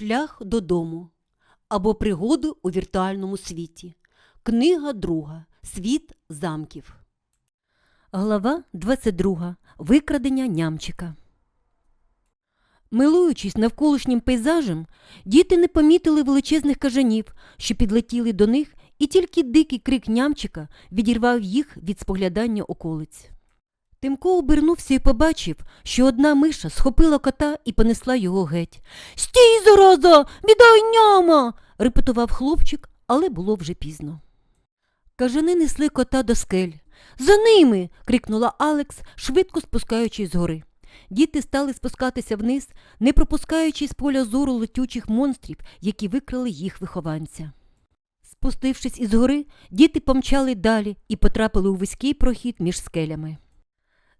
Шлях додому або пригоди у віртуальному світі. Книга друга. Світ замків. Глава 22. Викрадення нямчика. Милуючись навколишнім пейзажем, діти не помітили величезних кажанів, що підлетіли до них, і тільки дикий крик нямчика відірвав їх від споглядання околиць. Тимко обернувся і побачив, що одна миша схопила кота і понесла його геть. Стій, зараза, віддай няма. репетував хлопчик, але було вже пізно. Кажани несли кота до скель. За ними. крикнула Алекс, швидко спускаючись з гори. Діти стали спускатися вниз, не пропускаючи з поля зору летючих монстрів, які викрали їх вихованця. Спустившись із гори, діти помчали далі і потрапили у вузький прохід між скелями.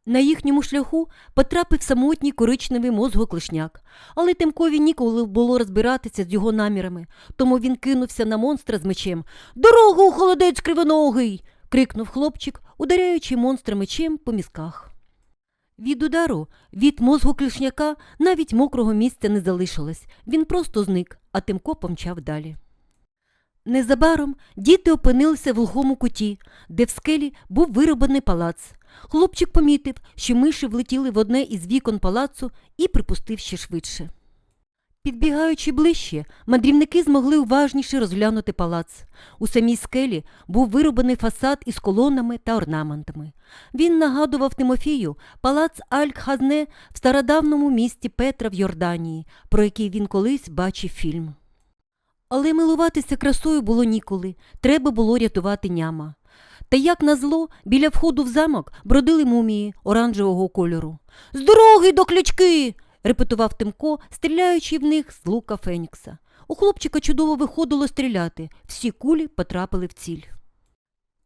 На їхньому шляху потрапив самотній коричневий мозгоклишняк, але Тимкові ніколи було розбиратися з його намірами, тому він кинувся на монстра з мечем. Дорогу, холодець кривоногий. крикнув хлопчик, ударяючи монстра мечем по мізках. Від удару, від мозгу клишняка навіть мокрого місця не залишилось. Він просто зник, а Тимко помчав далі. Незабаром діти опинилися в глухому куті, де в скелі був вироблений палац. Хлопчик помітив, що миші влетіли в одне із вікон палацу і припустив ще швидше. Підбігаючи ближче, мандрівники змогли уважніше розглянути палац. У самій скелі був вироблений фасад із колонами та орнаментами. Він нагадував Тимофію палац Аль-Хазне в стародавному місті Петра в Йорданії, про який він колись бачив фільм. Але милуватися красою було ніколи, треба було рятувати няма. Та як назло, біля входу в замок бродили мумії оранжевого кольору. З дороги до ключки. репетував Тимко, стріляючи в них з лука Фенікса. У хлопчика чудово виходило стріляти, всі кулі потрапили в ціль.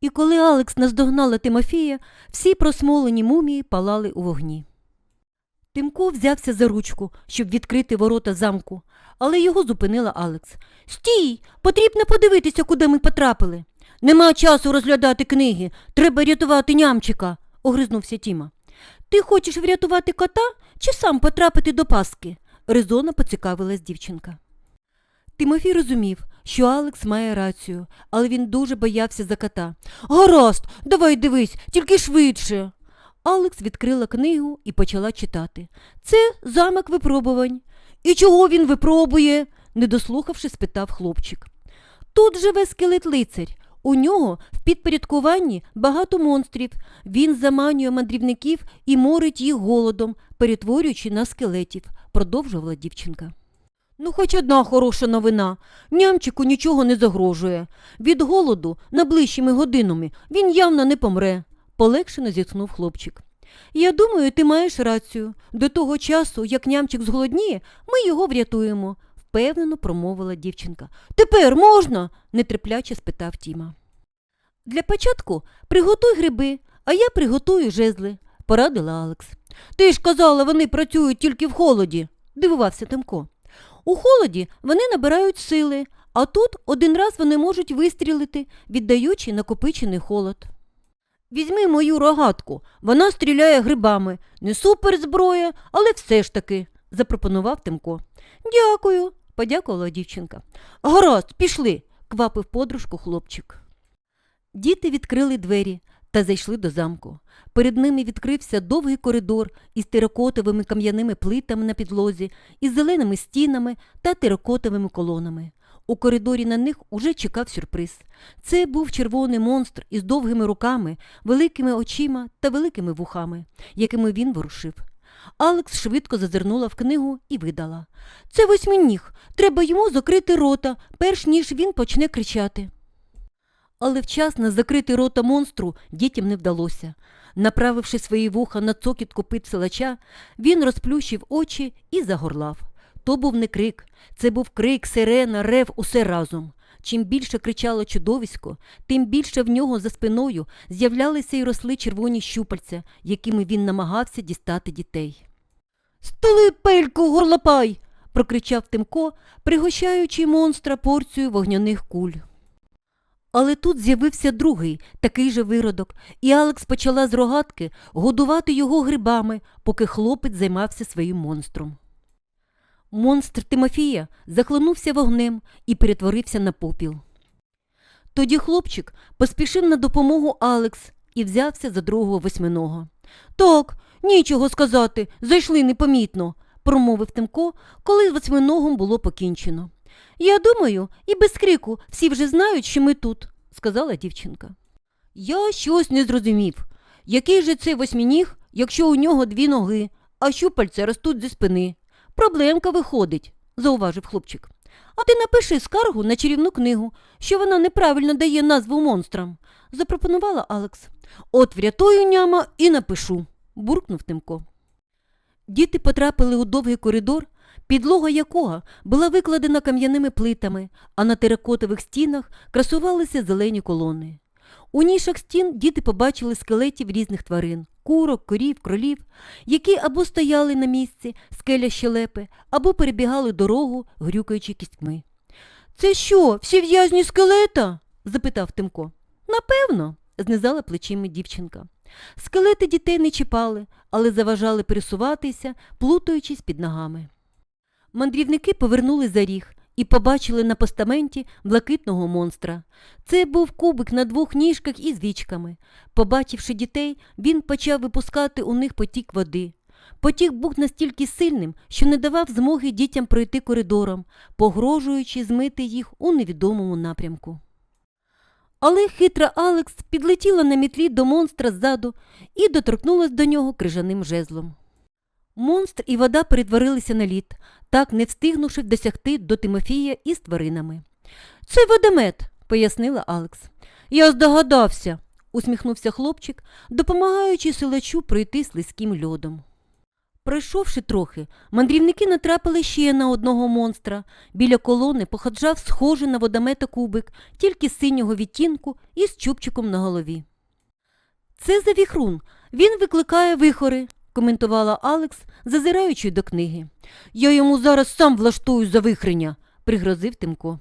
І коли Алекс наздогнала Тимофія, всі просмолені мумії палали у вогні. Тимко взявся за ручку, щоб відкрити ворота замку, але його зупинила Алекс. Стій! Потрібно подивитися, куди ми потрапили. Нема часу розглядати книги. Треба рятувати нямчика, огризнувся Тіма. Ти хочеш врятувати кота чи сам потрапити до паски? резонно поцікавилась дівчинка. Тимофій розумів, що Алекс має рацію, але він дуже боявся за кота. Гаразд, давай дивись, тільки швидше. Алекс відкрила книгу і почала читати. Це замок випробувань. І чого він випробує? не дослухавши, спитав хлопчик. Тут живе скелет лицарь. У нього в підпорядкуванні багато монстрів. Він заманює мандрівників і морить їх голодом, перетворюючи на скелетів, продовжувала дівчинка. Ну, хоч одна хороша новина. Нямчику нічого не загрожує. Від голоду найближчими годинами він явно не помре, полегшено зітхнув хлопчик. Я думаю, ти маєш рацію. До того часу, як нямчик зголодніє, ми його врятуємо, впевнено промовила дівчинка. Тепер можна? нетерпляче спитав Тіма. Для початку приготуй гриби, а я приготую жезли, порадила Алекс. Ти ж казала, вони працюють тільки в холоді, дивувався Тимко. У холоді вони набирають сили, а тут один раз вони можуть вистрілити, віддаючи накопичений холод. Візьми мою рогатку, вона стріляє грибами. Не суперзброя, але все ж таки, запропонував Тимко. Дякую, подякувала дівчинка. Гаразд, пішли, квапив подружку хлопчик. Діти відкрили двері та зайшли до замку. Перед ними відкрився довгий коридор із теракотовими кам'яними плитами на підлозі, із зеленими стінами та теракотовими колонами. У коридорі на них уже чекав сюрприз. Це був червоний монстр із довгими руками, великими очима та великими вухами, якими він ворушив. Алекс швидко зазирнула в книгу і видала. Це восьминіг. Треба йому закрити рота, перш ніж він почне кричати. Але вчасно закрити рота монстру дітям не вдалося. Направивши свої вуха на цокіт копит силача, він розплющив очі і загорлав. То був не крик, це був крик, сирена, рев, усе разом. Чим більше кричало чудовисько, тим більше в нього за спиною з'являлися й росли червоні щупальця, якими він намагався дістати дітей. Столи пельку, горлопай. прокричав Тимко, пригощаючи монстра порцію вогняних куль. Але тут з'явився другий, такий же виродок, і Алекс почала з рогатки годувати його грибами, поки хлопець займався своїм монстром. Монстр Тимофія захлинувся вогнем і перетворився на попіл. Тоді хлопчик поспішив на допомогу Алекс і взявся за другого восьминого. Так, нічого сказати, зайшли непомітно, промовив Тимко, коли восьминогом було покінчено. Я думаю, і без крику всі вже знають, що ми тут, сказала дівчинка. Я щось не зрозумів. Який же це восьмініг, якщо у нього дві ноги, а щупальця ростуть зі спини? Проблемка виходить, зауважив хлопчик. А ти напиши скаргу на чарівну книгу, що вона неправильно дає назву монстрам, запропонувала Алекс. От врятую няма і напишу, буркнув Тимко. Діти потрапили у довгий коридор, підлога якого була викладена кам'яними плитами, а на теракотових стінах красувалися зелені колони. У нішах стін діти побачили скелетів різних тварин курок, корів, кролів, які або стояли на місці, скеля щелепи, або перебігали дорогу, грюкаючи кістьми. Це що, всі в'язні скелета? запитав Тимко. Напевно, знизала плечима дівчинка. Скелети дітей не чіпали, але заважали пересуватися, плутаючись під ногами. Мандрівники повернули за ріг і побачили на постаменті блакитного монстра. Це був кубик на двох ніжках із вічками. Побачивши дітей, він почав випускати у них потік води. Потік був настільки сильним, що не давав змоги дітям пройти коридором, погрожуючи змити їх у невідомому напрямку. Але хитра Алекс підлетіла на мітлі до монстра ззаду і доторкнулась до нього крижаним жезлом. Монстр і вода перетворилися на лід, так не встигнувши досягти до Тимофія із тваринами. Це водомет, пояснила Алекс. Я здогадався, усміхнувся хлопчик, допомагаючи силачу пройти слизьким льодом. Пройшовши трохи, мандрівники натрапили ще на одного монстра. Біля колони походжав схожий на водомета кубик, тільки синього відтінку і з чубчиком на голові. Це завіхрун. Він викликає вихори, коментувала Алекс, зазираючи до книги. Я йому зараз сам влаштую завихрення, пригрозив Тимко.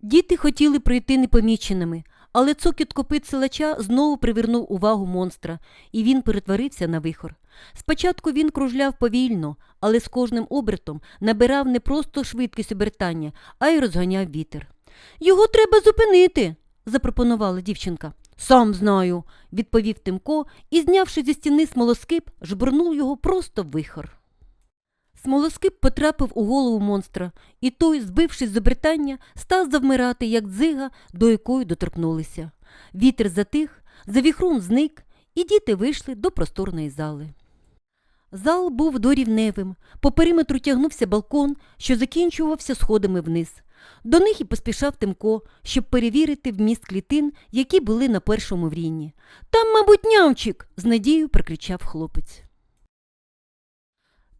Діти хотіли пройти непоміченими, але цокіт копит силача знову привернув увагу монстра, і він перетворився на вихор. Спочатку він кружляв повільно, але з кожним обертом набирав не просто швидкість обертання, а й розганяв вітер. Його треба зупинити, запропонувала дівчинка. Сам знаю, відповів Тимко і, знявши зі стіни смолоскип, жбурнув його просто в вихор. Смолоскип потрапив у голову монстра, і той, збившись з обертання, став завмирати, як дзига, до якої доторкнулися. Вітер затих, завіхрун зник, і діти вийшли до просторної зали. Зал був дорівневим, по периметру тягнувся балкон, що закінчувався сходами вниз. До них і поспішав Тимко, щоб перевірити вміст клітин, які були на першому врінні. Там, мабуть, нямчик, з надією прокричав хлопець.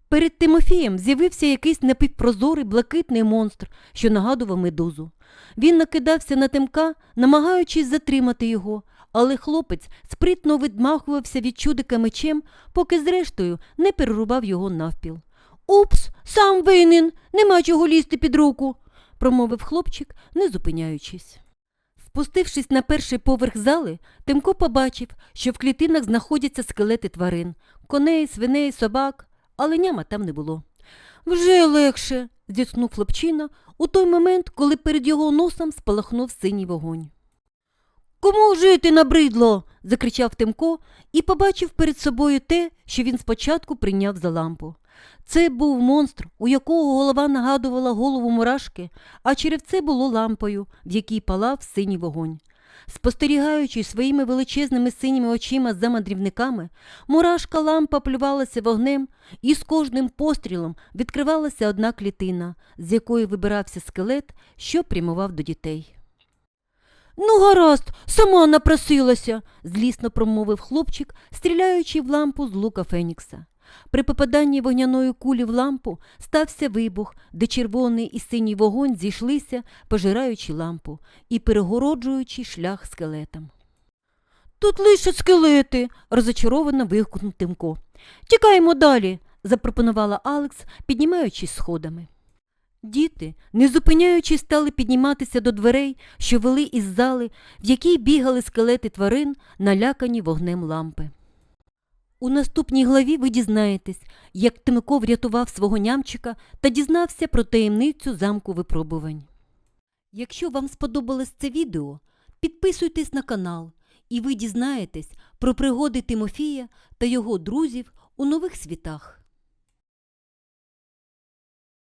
Перед Тимофієм з'явився якийсь напівпрозорий блакитний монстр, що нагадував медузу. Він накидався на Тимка, намагаючись затримати його, але хлопець спритно відмахувався від чудика мечем, поки зрештою не перерубав його навпіл. Упс, сам винен, нема чого лізти під руку, промовив хлопчик, не зупиняючись. Спустившись на перший поверх зали, Тимко побачив, що в клітинах знаходяться скелети тварин коней, свиней, собак, але няма там не було. Вже легше, зітхнув хлопчина у той момент, коли перед його носом спалахнув синій вогонь. Кому жити набридло? закричав Тимко і побачив перед собою те, що він спочатку прийняв за лампу. Це був монстр, у якого голова нагадувала голову мурашки, а черевце було лампою, в якій палав синій вогонь. Спостерігаючи своїми величезними синіми очима за мандрівниками, мурашка лампа плювалася вогнем, і з кожним пострілом відкривалася одна клітина, з якої вибирався скелет, що прямував до дітей. Ну, гаразд, сама напросилася, злісно промовив хлопчик, стріляючи в лампу з лука Фенікса. При попаданні вогняної кулі в лампу стався вибух, де червоний і синій вогонь зійшлися, пожираючи лампу і перегороджуючи шлях скелетам. Тут лише скелети, розочаровано вигукнув Тимко. Тікаємо далі, запропонувала Алекс, піднімаючись сходами. Діти, не зупиняючись, стали підніматися до дверей, що вели із зали, в якій бігали скелети тварин, налякані вогнем лампи. У наступній главі ви дізнаєтесь, як Тимко врятував свого нямчика та дізнався про таємницю замку випробувань. Якщо вам сподобалось це відео, підписуйтесь на канал, і ви дізнаєтесь про пригоди Тимофія та його друзів у нових світах.